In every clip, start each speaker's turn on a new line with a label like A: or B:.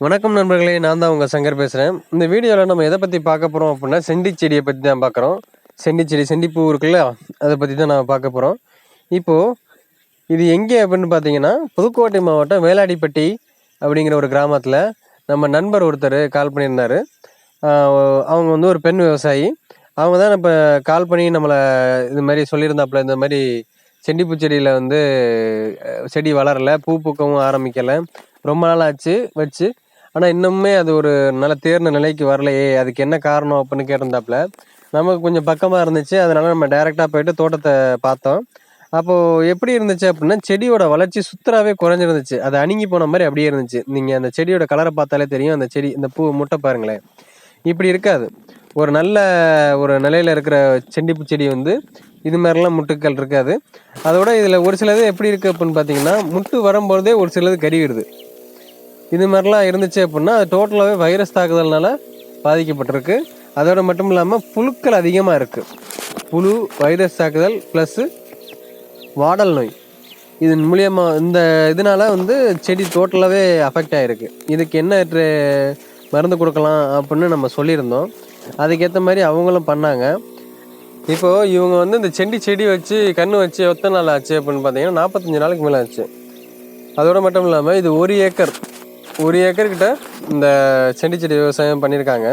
A: வணக்கம் நண்பர்களே நான் தான் உங்கள் சங்கர் பேசுகிறேன் இந்த வீடியோவில் நம்ம எதை பற்றி பார்க்க போகிறோம் அப்படின்னா செண்டி செடியை பற்றி தான் பார்க்குறோம் செண்டி செடி செண்டிப்பூ இருக்குல்ல அதை பற்றி தான் நான் பார்க்க போகிறோம் இப்போது இது எங்கே அப்படின்னு பார்த்தீங்கன்னா புதுக்கோட்டை மாவட்டம் வேலாடிப்பட்டி அப்படிங்கிற ஒரு கிராமத்தில் நம்ம நண்பர் ஒருத்தர் கால் பண்ணியிருந்தார். அவங்க வந்து ஒரு பெண் விவசாயி. அவங்க தான் இப்போ கால் பண்ணி நம்மளை இது மாதிரி சொல்லியிருந்தாப்புல இந்த மாதிரி செண்டிப்பூ செடியில் வந்து செடி வளரலை பூ பூக்கவும் ஆரம்பிக்கலை. ரொம்ப நாள் ஆச்சு வச்சு ஆனால் இன்னுமே அது ஒரு நல்ல தேர்ந்த நிலைக்கு வரலையே. அதுக்கு என்ன காரணம் அப்படின்னு கேட்டிருந்தாப்புல நமக்கு கொஞ்சம் பக்கமாக இருந்துச்சு. அதனால நம்ம டைரெக்டாக போயிட்டு தோட்டத்தை பார்த்தோம். அப்போது எப்படி இருந்துச்சு அப்படின்னா செடியோட வளர்ச்சி சுத்தராகவே குறைஞ்சிருந்துச்சு. அது அணுங்கி போன மாதிரி அப்படியே இருந்துச்சு. நீங்கள் அந்த செடியோட கலரை பார்த்தாலே தெரியும். அந்த செடி இந்த பூ முட்டை பாருங்களேன். இப்படி இருக்காது. ஒரு நல்ல ஒரு நிலையில் இருக்கிற செண்டிப்பு செடி வந்து இது மாதிரிலாம் முட்டுக்கள் இருக்காது. அதோட இதில் ஒரு சிலது எப்படி இருக்குது அப்படின்னு பார்த்தீங்கன்னா முட்டு வரும்பொழுதே ஒரு சிலது கருவிடுது. இது மாதிரிலாம் இருந்துச்சு அப்படின்னா அது டோட்டலாகவே வைரஸ் தாக்குதல்னால பாதிக்கப்பட்டிருக்கு. அதோடு மட்டும் இல்லாமல் புழுக்கள் அதிகமாக இருக்குது புழு வைரஸ் தாக்குதல் ப்ளஸ்ஸு வாடல் நோய். இதன் மூலியமாக இந்த இதனால் வந்து செடி டோட்டலாகவே அஃபெக்ட் ஆகிருக்கு இதுக்கு என்ன மருந்து கொடுக்கலாம் அப்படின்னு நம்ம சொல்லியிருந்தோம். அதுக்கேற்ற மாதிரி அவங்களும் பண்ணாங்க. இப்போது இவங்க வந்து இந்த செண்டி செடி வச்சு கன்று வச்சு எத்தனை நாள் ஆச்சு அப்படின்னு பார்த்தீங்கன்னா நாற்பத்தஞ்சு நாளைக்கு மேலே ஆச்சு. அதோடு மட்டும் இல்லாமல் இது ஒரு ஏக்கர் ஒரு ஏக்கர்கிட்ட இந்த செடி செடி விவசாயம் பண்ணியிருக்காங்க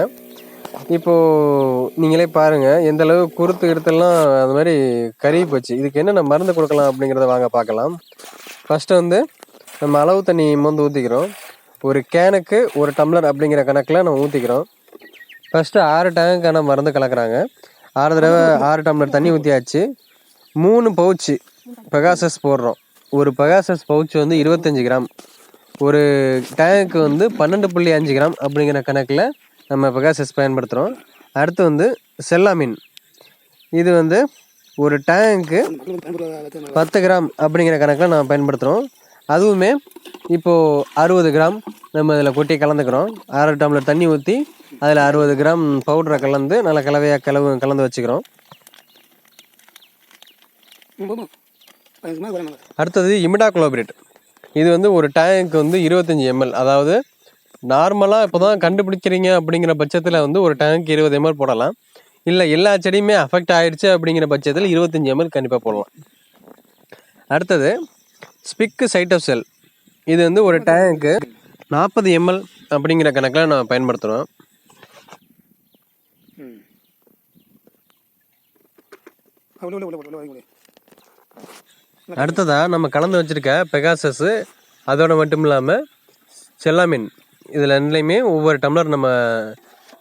A: இப்போது நீங்களே பாருங்கள் எந்த அளவு குருத்து கிருத்தெல்லாம் அது மாதிரி கருகி போச்சு. இதுக்கு என்னென்ன மருந்து கொடுக்கலாம் அப்படிங்கிறத வாங்க பார்க்கலாம். ஃபஸ்ட்டு வந்து நம்ம அளவு தண்ணி மொந்து ஊற்றிக்கிறோம் ஒரு கேனுக்கு ஒரு டம்ளர் அப்படிங்கிற கணக்கில் நம்ம ஊற்றிக்கிறோம் ஃபஸ்ட்டு ஆறு டேங்க்கான மருந்து கலக்குறாங்க. ஆறு தடவை ஆறு டம்ளர் தண்ணி ஊற்றியாச்சு மூணு பவுச்சு பெகாசஸ் போடுறோம். ஒரு பெகாசஸ் பவுச் வந்து இருபத்தஞ்சி கிராம். ஒரு டேங்க்கு வந்து பன்னெண்டு புள்ளி அஞ்சு கிராம் அப்படிங்கிற கணக்கில் நம்ம பெகாசஸ் பயன்படுத்துகிறோம் அடுத்து வந்து செல்லாமின் இது வந்து ஒரு டேங்க்கு பத்து கிராம் அப்படிங்கிற கணக்கில் நம்ம பயன்படுத்துகிறோம் அதுவுமே இப்போது அறுபது கிராம் நம்ம இதில் கொட்டி கலந்துக்கிறோம். அரை டம்ளர் தண்ணி ஊற்றி அதில் அறுபது கிராம் பவுடரை கலந்து நல்லா கலவையாக கலவு கலந்து வச்சுக்கிறோம். அடுத்தது இமிடா குளோபரேட் இது வந்து ஒரு டேங்க் வந்து இருபத்தஞ்சி எம்எல் அதாவது நார்மலாக இப்போ தான் கண்டுபிடிக்கிறீங்க அப்படிங்கிற பட்சத்தில் வந்து ஒரு டேங்க் இருபது எம்எல் போடலாம். இல்லை எல்லா செடியுமே அஃபெக்ட் ஆயிடுச்சு அப்படிங்கிற பட்சத்தில் இருபத்தஞ்சி எம்எல் கண்டிப்பாக போடலாம். அடுத்தது ஸ்பிக்கு சைட்டோசெல் இது வந்து ஒரு டேங்க்கு நாற்பது எம்எல் அப்படிங்கிற கணக்கில் நான் பயன்படுத்துகிறோம் அடுத்ததா நம்ம கலந்து வச்சிருக்க பெகாசஸ் அதோட மட்டும் இல்லாமல் செல்லாமின் இதில் ரெண்டுலேயுமே ஒவ்வொரு டம்ளர் நம்ம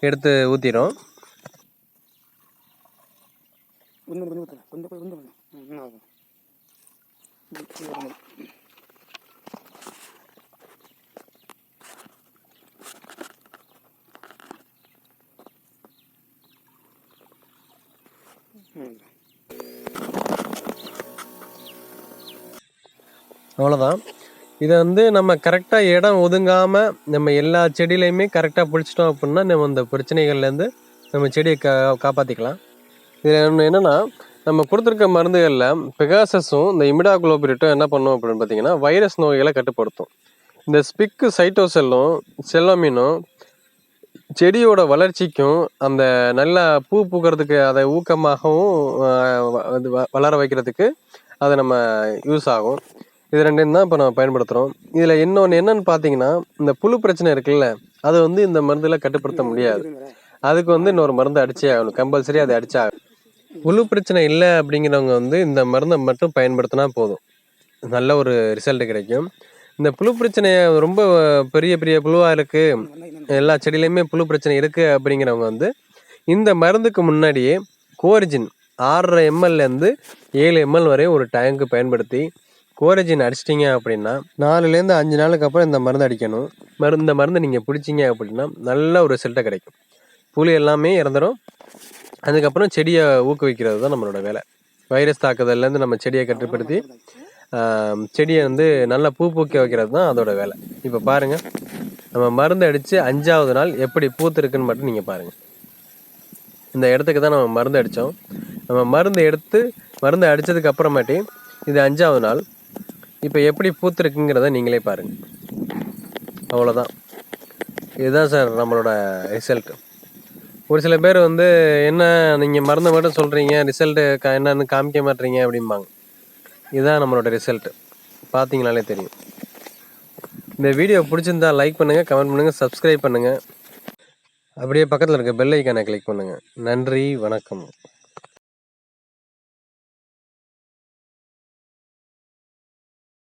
A: எடுத்து ஊற்றிடும் அவ்வளோதான் இதை வந்து நம்ம கரெக்டாக இடம் ஒதுங்காமல் நம்ம எல்லா செடியிலையுமே கரெக்டாக பிடிச்சிட்டோம் அப்படின்னா நம்ம இந்த பிரச்சனைகள்லேருந்து நம்ம செடியை கா காப்பாற்றிக்கலாம் இதில் என்னென்னா நம்ம கொடுத்துருக்க மருந்துகளில் பெகாசஸும் இந்த இமிடா குளோபிரிட்டும் என்ன பண்ணும் அப்படின்னு பார்த்தீங்கன்னா வைரஸ் நோய்களை கட்டுப்படுத்தும். இந்த ஸ்பிக்கு சைட்டோசெல்லும் செல்லமினும் செடியோட வளர்ச்சிக்கும் அந்த நல்லா பூ பூக்கிறதுக்கு அதை ஊக்கமாகவும் வ- அது வளர வைக்கிறதுக்கு அது நம்ம யூஸ் ஆகும். இது ரெண்டையும் தான் இப்போ நம்ம பயன்படுத்துகிறோம் இதில் இன்னொன்று என்னன்னு பார்த்தீங்கன்னா இந்த புழு பிரச்சனை இருக்குல்ல அதை வந்து இந்த மருந்தில் கட்டுப்படுத்த முடியாது. அதுக்கு வந்து இன்னொரு மருந்து அடிச்சே ஆகணும். கம்பல்சரி அதை அடிச்சே ஆகணும். புழு பிரச்சனை இல்லை அப்படிங்கிறவங்க வந்து இந்த மருந்தை மட்டும் பயன்படுத்தினா போதும். நல்ல ஒரு ரிசல்ட் கிடைக்கும். இந்த புழு பிரச்சனையை ரொம்ப பெரிய பெரிய புழுவாக இருக்குது எல்லா செடியிலையுமே புழு பிரச்சனை இருக்குது அப்படிங்கிறவங்க வந்து இந்த மருந்துக்கு முன்னாடியே கோரிஜின் ஆறரை எம்எல்லேருந்து ஏழு எம்எல் வரை ஒரு டேங்க்கு பயன்படுத்தி கோரஜின் அடிச்சிட்டிங்க அப்படின்னா நாலுலேருந்து அஞ்சு நாளுக்கு அப்புறம் இந்த மருந்து அடிக்கணும். மருந்து இந்த மருந்து நீங்கள் பிடிச்சிங்க அப்படின்னா நல்ல ஒரு ரிசல்ட்டை கிடைக்கும். புழு எல்லாமே இறந்துடும் அதுக்கப்புறம் செடியை ஊக்குவிக்கிறது தான் நம்மளோட வேலை. வைரஸ் தாக்குதல்லேருந்து நம்ம செடியை கட்டுப்படுத்தி செடியை வந்து நல்லா பூ பூக்க வைக்கிறது தான் அதோட வேலை. இப்போ பாருங்கள் நம்ம மருந்து அடித்து அஞ்சாவது நாள் எப்படி பூத்திருக்குன்னு மட்டும் நீங்கள் பாருங்கள் இந்த இடத்துக்கு தான் நம்ம மருந்து அடித்தோம் நம்ம மருந்து எடுத்து மருந்து அடித்ததுக்கு அப்புறமாட்டி இது அஞ்சாவது நாள். இப்போ எப்படி பூத்துருக்குங்கிறத நீங்களே பாருங்கள் அவ்வளோதான் இதுதான் சார் நம்மளோட ரிசல்ட். ஒரு சில பேர் வந்து என்ன நீங்கள் மருந்து மட்டும் சொல்கிறீங்க ரிசல்ட்டு க என்னன்னு காமிக்க மாட்டீங்க அப்படிம்பாங்க. இதுதான் நம்மளோட ரிசல்ட்டு பார்த்தீங்கனாலே தெரியும். இந்த வீடியோ பிடிச்சிருந்தா லைக் பண்ணுங்கள் கமெண்ட் பண்ணுங்கள் சப்ஸ்கிரைப் பண்ணுங்கள் அப்படியே பக்கத்தில் இருக்க பெல் ஐக்கானை கிளிக் பண்ணுங்கள் நன்றி வணக்கம்.